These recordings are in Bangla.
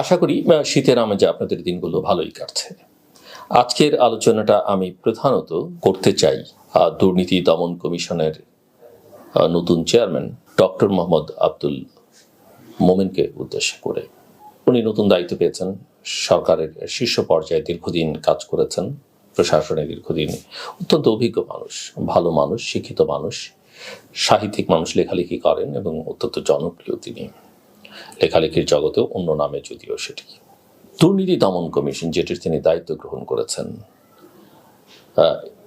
আশা করি শীতের আমেজে আপনাদের দিনগুলো ভালোই কাটছে। আজকের আলোচনাটা আমি প্রধানত করতে চাই দুর্নীতি দমন কমিশনের নতুন চেয়ারম্যান, ডক্টর মোহাম্মদ আব্দুল মোমেনকে উদ্দেশ্য করে। উনি নতুন দায়িত্ব পেয়েছেন, সরকারের শীর্ষ পর্যায়ে দীর্ঘদিন কাজ করেছেন, প্রশাসনে দীর্ঘদিন অত্যন্ত অভিজ্ঞ মানুষ, ভালো মানুষ, শিক্ষিত মানুষ, সাহিত্যিক মানুষ লেখালেখি করেন এবং অত্যন্ত জনপ্রিয় তিনি। লেখালেখির জগতেও অন্য নামে যদিও সেটি। দুর্নীতি দমন কমিশন, যেটির তিনি দায়িত্ব গ্রহণ করেছেন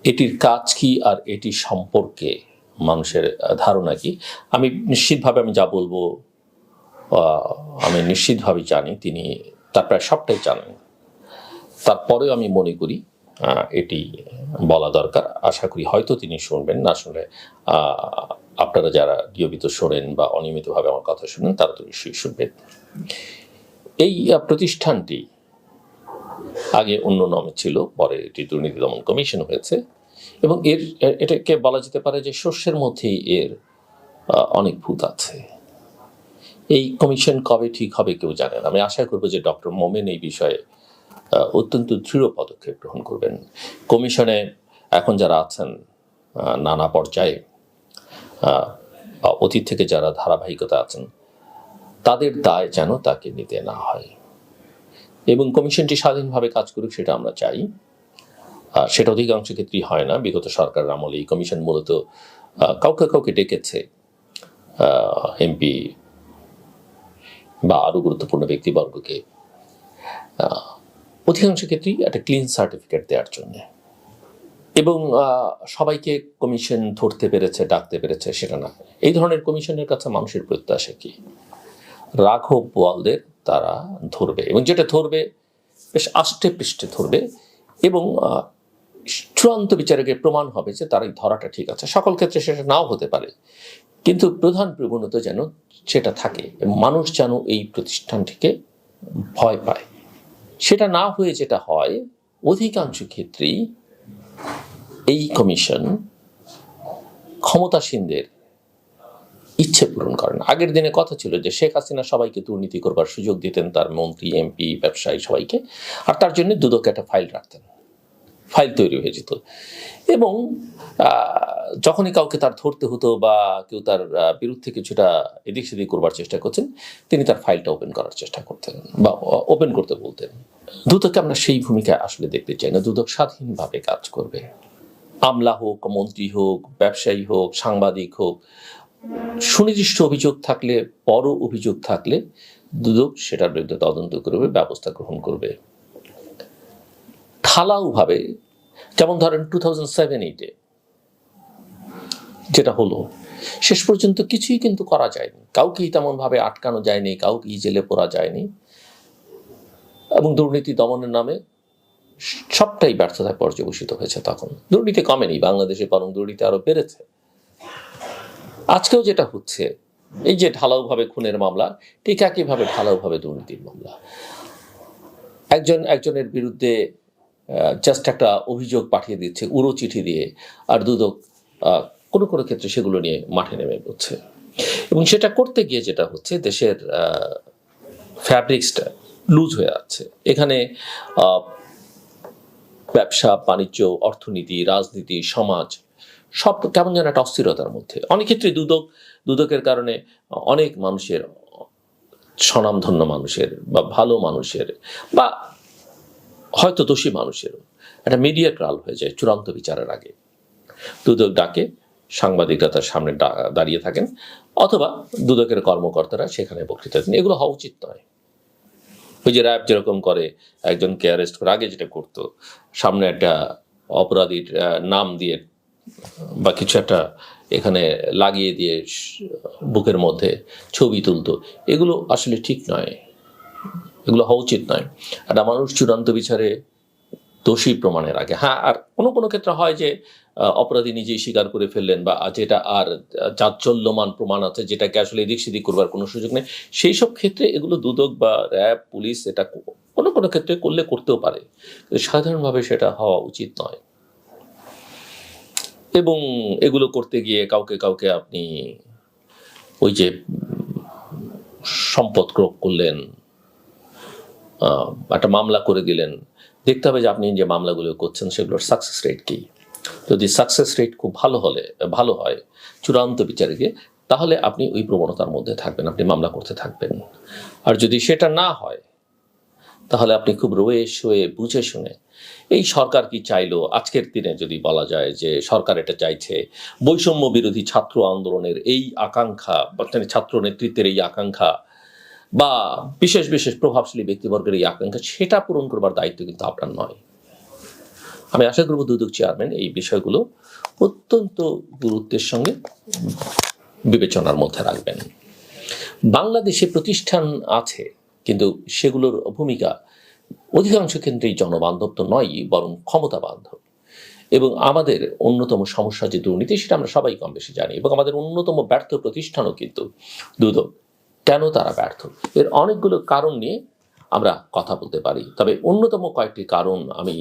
এটির কাজ কি আর এটি সম্পর্কে মানুষের ধারণা কি? আমি নিশ্চিতভাবে আমি যা বলব আমি নিশ্চিতভাবে জানি, তিনি তার প্রায় সবটাই জানেন। তারপরেও আমি মনে করি এটি বলা দরকার। আশা করি হয়তো তিনি শুনবেন, না শুনলে আপনারা যারা নিয়মিত শোনেন বা অনিয়মিতভাবে আমার কথা শুনেন, তারা তো নিশ্চয়ই শুনবেন। এই প্রতিষ্ঠানটি আগে অন্য নামে ছিল, পরে এটি দুর্নীতি দমন কমিশন হয়েছে এবং এর এটাকে বলা যেতে পারে যে শস্যের মধ্যেই এর অনেক ভূত আছে। এই কমিশন কবে ঠিক হবে কেউ জানে না। আমি আশা করব যে ডক্টর মোমেন এই বিষয়ে অত্যন্ত দৃঢ় পদক্ষেপ গ্রহণ করবেন। কমিশনে এখন যারা আছেন নানা পর্যায়ে অতীত থেকে যারা ধারাবাহিকতা আছেন, তাদের দায় যেন তাকে নিতে না হয়। এবং কমিশনটি স্বাধীনভাবে কাজ করুক, সেটা আমরা চাই। সেটা অধিকাংশ ক্ষেত্রেই হয় না। বিগত সরকার আমলে এই কমিশন মূলত কাউকে কাউকে ডেকেছে এমপি বা আরও গুরুত্বপূর্ণ ব্যক্তিবর্গকে। অধিকাংশ ক্ষেত্রেই একটা ক্লিন সার্টিফিকেট দেওয়ার জন্য। এবং সবাইকে কমিশন ধরতে পেরেছে, ডাকতে পেরেছে, সেটা না। এই ধরনের কমিশনের কাছে মানুষের প্রত্যাশা কি? রাঘব বোয়ালদের তারা ধরবে এবং যেটা ধরবে, বেশ আষ্টে পৃষ্ঠে ধরবে এবং চূড়ান্ত বিচারকে প্রমাণ হবে যে তার এই ধরাটা ঠিক আছে। সকল ক্ষেত্রে সেটা নাও হতে পারে। কিন্তু প্রধান প্রবণতা যেন সেটা থাকে, মানুষ যেন এই প্রতিষ্ঠানটিকে ভয় পায়। সেটা না হয়ে যেটা হয়, অধিকাংশ ক্ষেত্রেই এই কমিশন ক্ষমতাসীনদের ইচ্ছে পূরণ করেন আগের দিনে কথা ছিল যে শেখ হাসিনা সবাইকে দুর্নীতি করবার সুযোগ দিতেন, তার মন্ত্রী, এমপি, ব্যবসায়ী সবাইকে, আর তার জন্য দুদকে একটা ফাইল রাখতেন। ফাইল তৈরি হয়ে যেত। এবং যখনই কাউকে তার ধরতে হতো বা কেউ তার বিরুদ্ধে কিছুটা এদিক সেদিক করবার চেষ্টা করছেন, তিনি তার ফাইলটা ওপেন করার চেষ্টা করতেন বা ওপেন করতে বলতেন। দুদককে আমরা সেই ভূমিকায় আসলে দেখতে চাই না। দুদক স্বাধীনভাবে কাজ করবে। আমলা হোক, মন্ত্রী হোক, ব্যবসায়ী হোক, সাংবাদিক হোক, সুনির্দিষ্ট অভিযোগ থাকলে, বড় অভিযোগ থাকলে দুদক সেটার বিরুদ্ধে তদন্ত করবে, ব্যবস্থা গ্রহণ করবে। ঢালাওভাবে, যেমন ধরেন টু থাউজেন্ড সেভেন এইটে যেটা হলো, শেষ পর্যন্ত কিছুই কিন্তু করা যায়নি। কাউকেই তেমনভাবে আটকানো যায়নি, কাউকেই জেলে পড়া যায়নি। এবং দুর্নীতি দমনের নামে সবটাই ব্যর্থতায় পর্যবসিত হয়েছে তখন। দুর্নীতি কমেনি বাংলাদেশে, বরং দুর্নীতি আরও বেড়েছে। আজকেও যেটা হচ্ছে, এই যে ঢালাওভাবে খুনের মামলা, ঠিক একইভাবে ঢালাওভাবে দুর্নীতির মামলা। একজন, একজনের বিরুদ্ধে জাস্ট একটা অভিযোগ পাঠিয়ে দিচ্ছে উড়ো চিঠি দিয়ে, আর দুদক কোনো কোনো ক্ষেত্রে সেগুলো নিয়ে মাঠে নেমে পড়ছে। এবং সেটা করতে গিয়ে যেটা হচ্ছে, দেশের ফ্যাব্রিক্সটা লুজ হয়ে যাচ্ছে। এখানে ব্যবসা, বাণিজ্য, অর্থনীতি, রাজনীতি, সমাজ, সব কেমন যেন একটা অস্থিরতার মধ্যে। অনেক ক্ষেত্রে দুদক, দুদকের কারণে অনেক মানুষের স্বনামধন্য মানুষের বা ভালো মানুষের বা হয়তো দোষী মানুষেরও একটা মিডিয়া ট্রাল হয়ে যায় চূড়ান্ত বিচারের আগে। দুদক ডাকে, সাংবাদিকরা তার সামনে দাঁড়িয়ে থাকেন, অথবা দুদকের কর্মকর্তারা সেখানে বক্তৃতা দেন। এগুলো হওয়া উচিত নয়। ওই যে র্যাব যেরকম করে একজনকে অ্যারেস্ট করে আগে যেটা করতো, সামনে একটা অপরাধীর নাম দিয়ে বা কিছু একটা এখানে লাগিয়ে দিয়ে বুকের মধ্যে ছবি তুলতো, এগুলো আসলে ঠিক নয়। এগুলো হওয়া উচিত নয়। একটা মানুষ চূড়ান্ত বিচারে দোষী প্রমাণের আগে। হ্যাঁ আর কোনো কোনো ক্ষেত্রে হয় যে অপরাধী নিজেই স্বীকার করে ফেললেন বা যেটা আর চাঞ্চল্যমান প্রমাণ আছে, যেটাকে আসলে এদিক সেদিক করবার কোনো সুযোগ নেই সেই সব ক্ষেত্রে এগুলো দুদক বা র্যাব, পুলিশ এটা কোনো কোনো ক্ষেত্রে করলে করতেও পারে। সাধারণভাবে সেটা হওয়া উচিত নয়। এবং এগুলো করতে গিয়ে কাউকে কাউকে আপনি ওই যে সম্পদ ক্রোক করলেন একটা মামলা করে দিলেন দেখতে হবে যে আপনি যে মামলাগুলো করছেন সেগুলোর সাকসেস রেট কী। যদি সাকসেস রেট খুব ভালো হলে, ভালো হয় চূড়ান্ত বিচারে গিয়ে তাহলে আপনি ওই প্রবণতার মধ্যে থাকবেন, আপনি মামলা করতে থাকবেন। আর যদি সেটা না হয়, তাহলে আপনি খুব রয়ে শোয়ে বুঝে শুনে, এই সরকার কি চাইলো? আজকের দিনে যদি বলা যায় যে সরকার এটা চাইছে, বৈষম্য বিরোধী ছাত্র আন্দোলনের এই আকাঙ্ক্ষা বর্তমানে ছাত্র নেতৃত্বের এই আকাঙ্ক্ষা বা বিশেষ বিশেষ প্রভাবশালী ব্যক্তিবর্গের এই আকাঙ্ক্ষা, সেটা পূরণ করবার দায়িত্ব কিন্তু আপনার নয়। আমি আশা করব দুদক চেয়ারম্যান এই বিষয়গুলো অত্যন্ত গুরুত্বের সঙ্গে বিবেচনার মধ্যে রাখবেন। বাংলাদেশে প্রতিষ্ঠান আছে, কিন্তু সেগুলোর ভূমিকা অধিকাংশ ক্ষেত্রেই জনবান্ধব তো নয়ই, বরং ক্ষমতা বান্ধব এবং আমাদের অন্যতম সমস্যা যে দুর্নীতি, সেটা আমরা সবাই কম বেশি জানি, এবং আমাদের অন্যতম ব্যর্থ প্রতিষ্ঠানও কিন্তু দুদক। কেন তারা ব্যর্থ? এর অনেকগুলো কারণ নিয়ে আমরা কথা বলতে পারি। তবে অন্যতম কয়েকটি কারণ আমি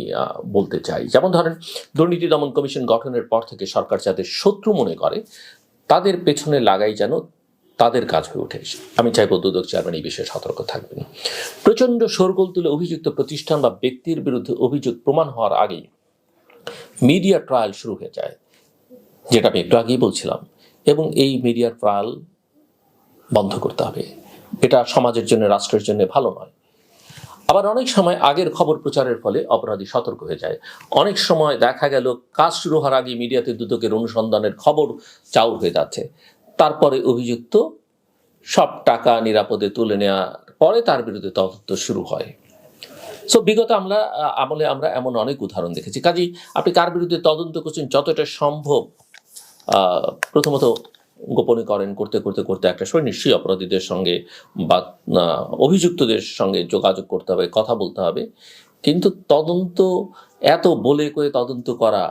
বলতে চাই। যেমন ধরেন, দুর্নীতি দমন কমিশন গঠনের পর থেকে সরকার যাদের শত্রু মনে করে, তাদের পেছনে লাগাই যেন তাদের কাজ হয়ে ওঠে। আমি চাইব দুদক চেয়ারম্যান এই বিষয়ে সতর্ক থাকবেন। প্রচণ্ড শোরগোল তুলে অভিযুক্ত প্রতিষ্ঠান বা ব্যক্তির বিরুদ্ধে অভিযোগ প্রমাণ হওয়ার আগেই মিডিয়া ট্রায়াল শুরু হয়ে যায়, যেটা আমি একটু আগেই বলছিলাম। এবং এই মিডিয়া ট্রায়াল বন্ধ করতে হবে। এটা সমাজের জন্য, রাষ্ট্রের জন্য ভালো নয়। আবার অনেক সময় আগের খবর প্রচারের ফলে অপরাধী সতর্ক হয়ে যায়। অনেক সময় দেখা গেল, কাজ শুরু হওয়ার আগে মিডিয়াতে দুদকের অনুসন্ধানের খবর চাউর হয়ে যাচ্ছে। তারপরে অভিযুক্ত সব টাকা নিরাপদে তুলে নেওয়ার পরে তার বিরুদ্ধে তদন্ত শুরু হয়। সো বিগত আমরা, আমলে আমরা এমন অনেক উদাহরণ দেখেছি। কাজেই আপনি কার বিরুদ্ধে তদন্ত করছেন, যতটা সম্ভব প্রথমত গোপনে করেন করতে করতে করতে একটা সময় নিশ্চয়ই অপরাধীদের সঙ্গে বা অভিযুক্তদের সঙ্গে যোগাযোগ করতে হবে, কথা বলতে হবে। কিন্তু তদন্ত, এত বলে করে তদন্ত করা,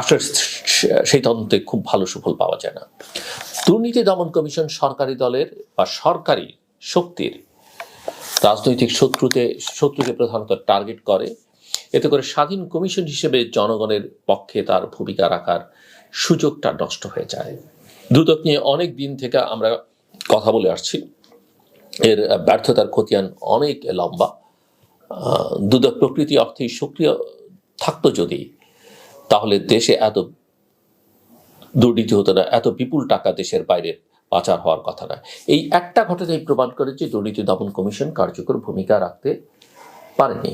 আসলে সেই তদন্তে খুব ভালো সুফল পাওয়া যায় না। দুর্নীতি দমন কমিশন সরকারি দলের বা সরকারি শক্তির রাজনৈতিক শত্রুতে, শত্রুকে প্রধানত টার্গেট করে। এতে করে স্বাধীন কমিশন হিসেবে জনগণের পক্ষে তার ভূমিকা রাখার সুযোগটা নষ্ট হয়ে যায়। দুদক নিয়ে অনেক দিন থেকে আমরা কথা বলে আসছি। এর ব্যর্থতার খতিয়ান অনেক লম্বা। দুদক প্রকৃতি অর্থেই সক্রিয় থাকতো যদি, তাহলে দেশে এত দুর্নীতি হতো না এত বিপুল টাকা দেশের বাইরে পাচার হওয়ার কথা না এই একটা ঘটনাই প্রমাণ করে যে দুর্নীতি দমন কমিশন কার্যকর ভূমিকা রাখতে পারেনি।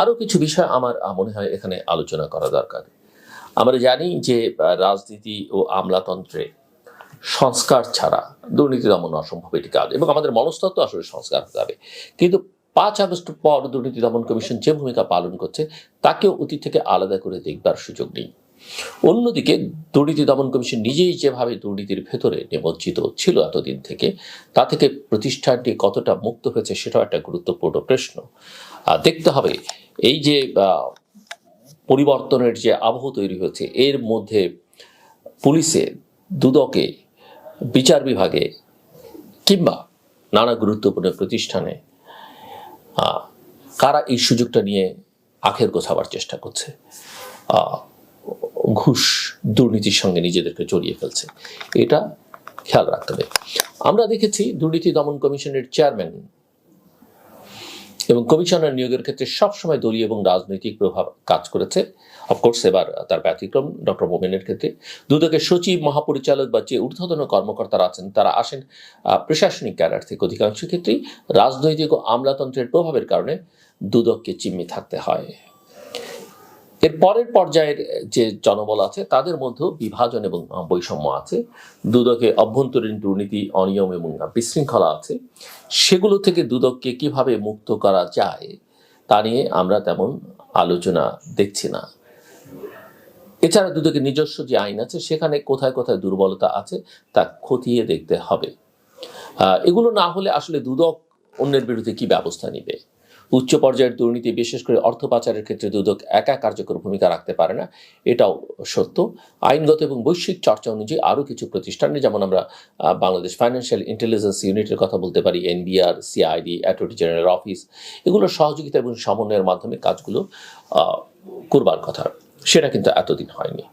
আরও কিছু বিষয় আমার মনে হয় এখানে আলোচনা করা দরকার। আমরা জানি যে রাজনীতি ও আমলাতন্ত্রে সংস্কার ছাড়া দুর্নীতি দমন অসম্ভব এটি কাজ। এবং আমাদের মনস্তত্ত্ব আসলে সংস্কার হতে হবে। কিন্তু পাঁচ আগস্ট পর দুর্নীতি দমন কমিশন যে ভূমিকা পালন করছে, তাকেও অতীত থেকে আলাদা করে দেখবার সুযোগ নেই। অন্যদিকে, দুর্নীতি দমন কমিশন নিজেই যেভাবে দুর্নীতির ভেতরে নিমজ্জিত ছিল এতদিন থেকে, তা থেকে প্রতিষ্ঠানটি কতটা মুক্ত হয়েছে সেটাও একটা গুরুত্বপূর্ণ প্রশ্ন। দেখতে হবে, এই যে পরিবর্তনের যে আবহ তৈরি হয়েছে, এর মধ্যে পুলিশে দুদকে, বিচার বিভাগে কিংবা নানা গুরুত্বপূর্ণ প্রতিষ্ঠানে কারা এই সুযোগটা নিয়ে আখের গোছাবার চেষ্টা করছে? ঘুষ দুর্নীতির সঙ্গে নিজেদেরকে জড়িয়ে ফেলছে। এটা খেয়াল রাখতে হবে। আমরা দেখেছি দুর্নীতি দমন কমিশনের চেয়ারম্যান এবং কমিশনার নিয়োগের ক্ষেত্রে সবসময় দলীয় এবং রাজনৈতিক প্রভাব কাজ করেছে। অফকোর্স এবার তার ব্যতিক্রম ডক্টর মোমেনের ক্ষেত্রে। দুদকের সচিব, মহাপরিচালক বা যে ঊর্ধ্বতন কর্মকর্তারা আছেন, তারা আসেন প্রশাসনিক ক্যাডার থেকে। অধিকাংশ ক্ষেত্রেই রাজনৈতিক ও আমলাতন্ত্রের প্রভাবের কারণে দুদককে চিম্মি থাকতে হয়। এর পরের পর্যায়ের যে জনবল আছে, তাদের মধ্যেও বিভাজন এবং বৈষম্য আছে। দুদকে অভ্যন্তরীণ দুর্নীতি, অনিয়ম এবং বিশৃঙ্খলা আছে। সেগুলো থেকে দুদককে কীভাবে মুক্ত করা যায়, তা নিয়ে আমরা তেমন আলোচনা দেখছি না। এছাড়া দুদকের নিজস্ব যে আইন আছে, সেখানে কোথায় কোথায় দুর্বলতা আছে, তা খতিয়ে দেখতে হবে। এগুলো না হলে আসলে দুদক অন্যের বিরুদ্ধে কি ব্যবস্থা নিবে? উচ্চ পর্যায়ের দুর্নীতি, বিশেষ করে অর্থ পাচারের ক্ষেত্রে দুদক একা কার্যকর ভূমিকা রাখতে পারে না। এটাও সত্য। আইনগত এবং বৈশ্বিক চর্চা অনুযায়ী আরও কিছু প্রতিষ্ঠানে, যেমন আমরা বাংলাদেশ ফাইন্যান্সিয়াল ইন্টেলিজেন্স ইউনিটের কথা বলতে পারি NBR CID attorney general office এগুলোর সহযোগিতা এবং সমন্বয়ের মাধ্যমে কাজগুলো করবার কথা। সেটা কিন্তু এতদিন হয়নি।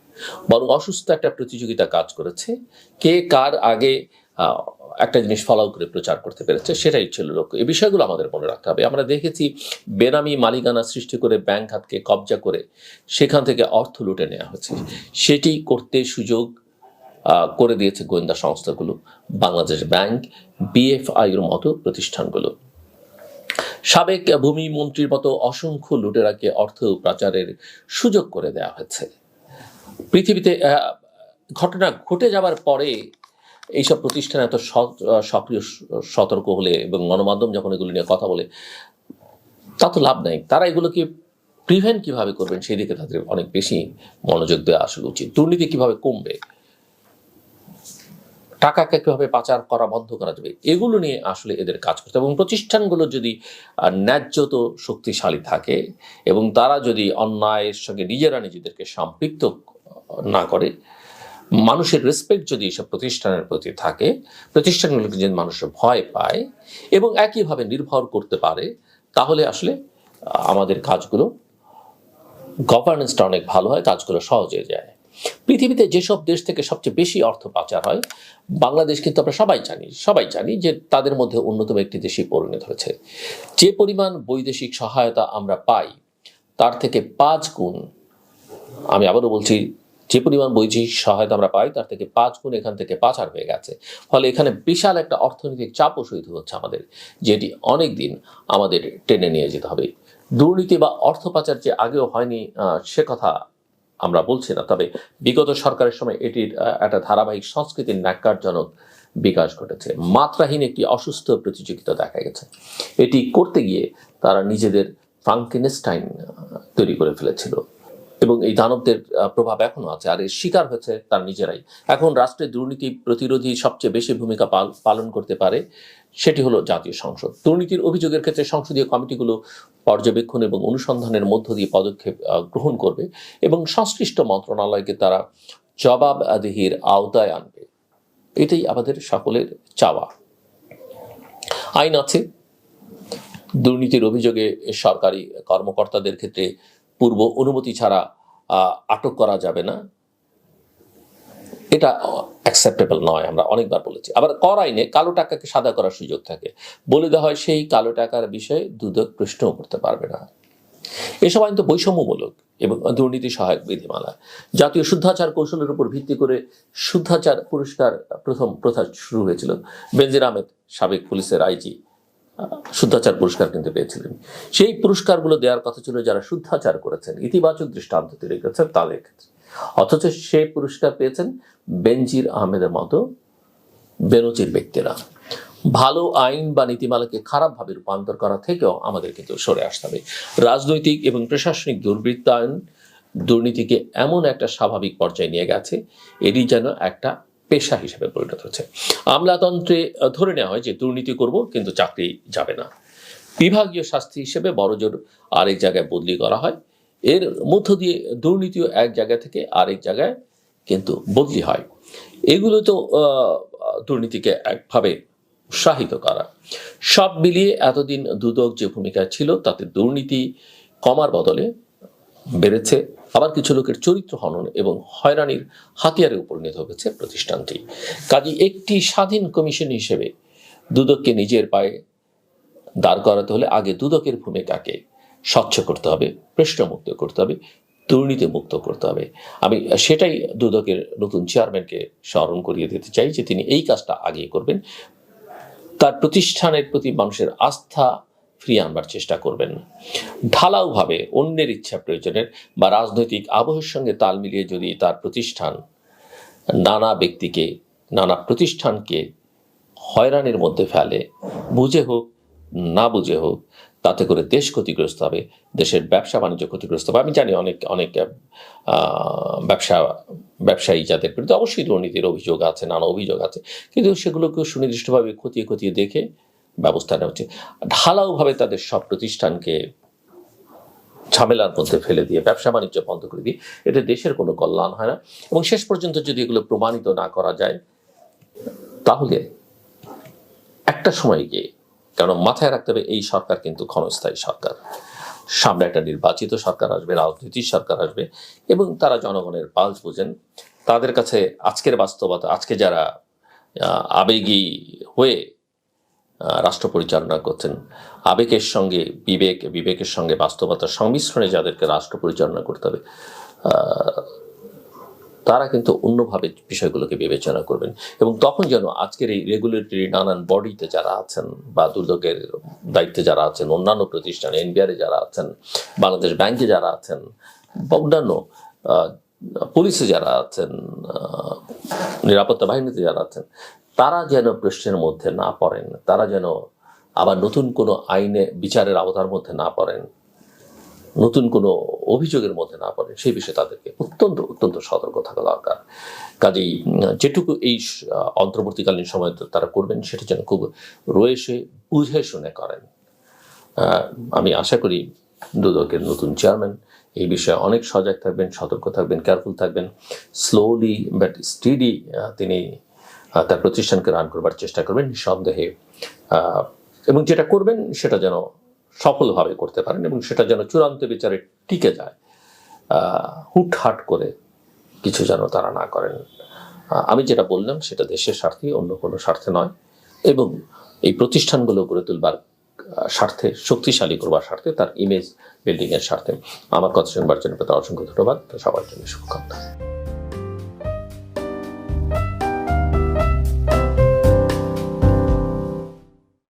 বরং অসুস্থ একটা প্রতিযোগিতা কাজ করেছে। কে কার আগে একটা জিনিস ফলো করে প্রচার করতে পেরেছে, সেটাই ছিল লক্ষ্য এই বিষয়গুলো আমাদের মনে রাখতে হবে। আমরা দেখেছি বেনামি মালিকানা সৃষ্টি করে ব্যাংক হাতকে কবজা করে সেখান থেকে অর্থ লুটে নেওয়া হয়েছে। সেটি করতে সুযোগ করে দিয়েছে গোয়েন্দা সংস্থাগুলো, বাংলাদেশ ব্যাংক বিএফআই এর মতো প্রতিষ্ঠানগুলো। সাবেক ভূমি মন্ত্রীর মতো অসংখ্য লুটেরাকে অর্থ পাচারের সুযোগ করে দেওয়া হয়েছে। পৃথিবীতে ঘটনা ঘটে যাবার পরে এইসব প্রতিষ্ঠান এত সক্রিয় সতর্ক হলে এবং গণমাধ্যম যখন এগুলো নিয়ে কথা বলে, তা তো লাভ নাই। তারা এগুলোকে প্রিভেন্ট কীভাবে করবেন সেই দিকে তাদের অনেক বেশি মনোযোগ দেওয়া আসলে উচিত। দুর্নীতি কীভাবে কমবে? টাকাকে কীভাবে পাচার করা বন্ধ করা যাবে? এগুলো নিয়ে আসলে এদের কাজ করতে। এবং প্রতিষ্ঠানগুলো যদি ন্যায্যত শক্তিশালী থাকে এবং তারা যদি অন্যায়ের সঙ্গে নিজেরা নিজেদেরকে সম্পৃক্ত না করে মানুষের রেসপেক্ট যদি এসব প্রতিষ্ঠানের প্রতি থাকে প্রতিষ্ঠানগুলোকে যদি মানুষ ভয় পায় এবং একইভাবে নির্ভর করতে পারে, তাহলে আসলে আমাদের কাজগুলো গভর্নেন্সটা অনেক ভালো হয়, কাজগুলো সহজ হয়ে যায়। পৃথিবীতে যেসব দেশ থেকে সবচেয়ে বেশি অর্থ পাচার হয়, বাংলাদেশ কিন্তু আমরা সবাই জানি সবাই জানি যে তাদের মধ্যে অন্যতম একটি দেশই পরিণত হয়েছে। যে পরিমাণ বৈদেশিক সহায়তা আমরা পাই, তার থেকে পাঁচ গুণ, আমি আবারও বলছি যে পরিমাণ বৈদেশিক সহায়তা আমরা পাই, তার থেকে পাঁচ গুণ এখান থেকে পাচার হয়ে গেছে। ফলে এখানে বিশাল একটা অর্থনৈতিক চাপও সহিত হচ্ছে আমাদের, যেটি অনেক দিন আমাদের টেনে নিয়ে যেতে হবে। দুর্নীতি বা অর্থ পাচার যে আগেও হয়নি সে কথা আমরা বলছি না। তবে বিগত সরকারের সময় এটির একটা ধারাবাহিক সংস্কৃতির ন্যাক্কারজনক বিকাশ ঘটেছে। মাত্রাহীন একটি অসুস্থ প্রতিযোগিতা দেখা গেছে। এটি করতে গিয়ে তারা নিজেদের ফ্রাঙ্কেনস্টাইন তৈরি করে ফেলেছিল। এবং এই দানবদের প্রভাব এখনও আছে আর এর শিকার হয়েছে তার নিজেরাই। এখন রাষ্ট্রের দুর্নীতি প্রতিরোধী সবচেয়ে বেশি ভূমিকা পাল- পালন করতে পারে সেটি হলো জাতীয় সংসদ। দুর্নীতির অভিযোগের ক্ষেত্রে সংসদীয় কমিটিগুলো পর্যবেক্ষণ এবং অনুসন্ধানের মধ্য দিয়ে পদক্ষেপ গ্রহণ করবে এবং সংশ্লিষ্ট মন্ত্রণালয়কে তারা জবাবদিহির আওতায় আনবে। এটাই আমাদের সকলের চাওয়া। আইন আছে। দুর্নীতির অভিযোগে সরকারি কর্মকর্তাদের ক্ষেত্রে পূর্ব অনুমতি ছাড়া আটক করা যাবে না। এটা অ্যাকসেপ্টেবল নয়, আমরা অনেকবার বলেছি। আবার কর আইনে কালো টাকাকে সাদা করার সুযোগ থাকে। বলে দেওয়া হয় সেই কালো টাকার বিষয়ে দুদক প্রশ্নও করতে পারবে না। এসব আইন তো বৈষম্যমূলক এবং দুর্নীতি সহায়ক বিধিমালা। জাতীয় শুদ্ধাচার কৌশলের উপর ভিত্তি করে শুদ্ধাচার পুরস্কার প্রথম প্রথা শুরু হয়েছিল। বেনজির আহমেদ, সাবেক পুলিশের আইজি। শুদ্ধাচার পুরস্কার কিন্তু পেয়েছিলেন। সেই পুরস্কারগুলো দেওয়ার কথা ছিল যারা শুদ্ধাচার করেছেন, ইতিবাচক দৃষ্টান্ত তৈরি করেছেন তাদের ক্ষেত্রে। অথচ সেই পুরস্কার পেয়েছেন বেনজির আহমেদের মতো বেনচির ব্যক্তিরা। ভালো আইন বা নীতিমালাকে খারাপভাবে রূপান্তর করা থেকেও আমাদের কিন্তু সরে আসতে হবে। রাজনৈতিক এবং প্রশাসনিক দুর্বৃত্তায়ন দুর্নীতিকে এমন একটা স্বাভাবিক পর্যায়ে নিয়ে গেছে, এটি যেন একটা পেশা হিসেবে পরিণত হচ্ছে। আমলাতন্ত্রে ধরে নেওয়া হয় যে দুর্নীতি করব, কিন্তু চাকরি যাবে না। বিভাগীয় শাস্তি হিসেবে বড়জোর আরেক জায়গায় বদলি করা হয়। এর মধ্য দিয়ে দুর্নীতিও এক জায়গা থেকে আরেক জায়গায় কিন্তু বদলি হয়। এগুলো তো দুর্নীতিকে একভাবে উৎসাহিত করা। সব মিলিয়ে এতদিন দুদক যে ভূমিকা ছিল, তাতে দুর্নীতি কমার বদলে বেড়েছে। আবার কিছু লোকের চরিত্র হনন এবং হয়রানির হাতিয়ারে পরিণত হয়েছে প্রতিষ্ঠানটি। কাজে একটি স্বাধীন কমিশন হিসেবে দুদককে নিজের পায়ে দাঁড় করাতে হলে আগে দুদকের ভূমিকাকে স্বচ্ছ করতে হবে, প্রশ্নমুক্ত করতে হবে দুর্নীতি মুক্ত করতে হবে। আমি সেটাই দুদকের নতুন চেয়ারম্যানকে স্মরণ করিয়ে দিতে চাই যে তিনি এই কাজটা আগে করবেন। তার প্রতিষ্ঠানের প্রতি মানুষের আস্থা ফিরিয়ে আনবার চেষ্টা করবেন। ঢালাওভাবে অন্যের ইচ্ছা প্রয়োজনের বা রাজনৈতিক আবহের সঙ্গে তাল মিলিয়ে যদি তার প্রতিষ্ঠান নানা ব্যক্তিকে, নানা প্রতিষ্ঠানকে হয়রানির মধ্যে ফেলে, বুঝে হোক, না বুঝে হোক, তাতে করে দেশ ক্ষতিগ্রস্ত হবে, দেশের ব্যবসা বাণিজ্য ক্ষতিগ্রস্ত হবে। আমি জানি অনেক অনেক ব্যবসা, ব্যবসায়ী যাদের বিরুদ্ধে অবশ্যই দুর্নীতির অভিযোগ আছে, নানা অভিযোগ আছে, কিন্তু সেগুলোকে সুনির্দিষ্টভাবে খতিয়ে খতিয়ে দেখে ব্যবস্থা নেওয়া উচিত ঢালাওভাবে তাদের সব প্রতিষ্ঠানকে ঝামেলার মধ্যে ফেলে দিয়ে, ব্যবসা বাণিজ্য বন্ধ করে দিয়ে, এতে দেশের কোনো কল্যাণ হয় না। এবং শেষ পর্যন্ত যদি এগুলো প্রমাণিত না করা যায়, তাহলে একটা সময় গিয়ে কারণ মাথায় রাখতে হবে, এই সরকার কিন্তু ক্ষণস্থায়ী সরকার। সামনে একটা নির্বাচিত সরকার আসবে, রাজনীতির সরকার আসবে, এবং তারা জনগণের পালস বোঝেন। তাদের কাছে আজকের বাস্তবতা, আজকে যারা আবেগী হয়ে রাষ্ট্র পরিচালনা করছেন। আবেগের সঙ্গে, বিবেক, বিবেকের সঙ্গে বাস্তবতার সংমিশ্রণে যাদেরকে রাষ্ট্র পরিচালনা করতে হবে তারা কিন্তু অন্যভাবে বিষয়গুলোকে বিবেচনা করবেন। এবং তখন যেন আজকের এই রেগুলেটরি নানান বডিতে যারা আছেন বা দুর্যোগের দায়িত্বে যারা আছেন, অন্যান্য প্রতিষ্ঠানে, এনবিআরে যারা আছেন, বাংলাদেশ ব্যাংকে যারা আছেন, বা অন্যান্য পুলিশে যারা আছেন নিরাপত্তা বাহিনীতে যারা আছেন তারা যেন প্রশ্নের মধ্যে না পড়েন, তারা যেন আবার নতুন কোনো আইনে, বিচারের আওতার মধ্যে না পড়েন, নতুন কোনো অভিযোগের মধ্যে না পড়েন, সেই বিষয়ে তাদেরকে অত্যন্ত অত্যন্ত সতর্ক থাকা দরকার। কাজেই যেটুকু এই অন্তর্বর্তীকালীন সময় তারা করবেন, সেটা যেন খুব রয়েছে, বুঝে শুনে করেন। আমি আশা করি দুদকের নতুন চেয়ারম্যান এই বিষয়ে অনেক সজাগ থাকবেন, সতর্ক থাকবেন কেয়ারফুল থাকবেন। স্লোলি বাট স্টিডি তিনি তার প্রতিষ্ঠানকে রান করবার চেষ্টা করবেন নিঃসন্দেহে। এবং যেটা করবেন সেটা যেন সফলভাবে করতে পারেন এবং সেটা যেন চূড়ান্ত বিচারে টিকে যায়। হুটহাট করে কিছু যেন তারা না করেন। আমি যেটা বললাম সেটা দেশের স্বার্থে, অন্য কোনো স্বার্থে নয়। এবং এই প্রতিষ্ঠানগুলো গড়ে তুলবার স্বার্থে, শক্তিশালী করবার স্বার্থে, তার ইমেজ বিল্ডিং এর স্বার্থে। আমার কথা শুনবার জন্য অসংখ্য ধন্যবাদ। সবার জন্য শুভকামনা।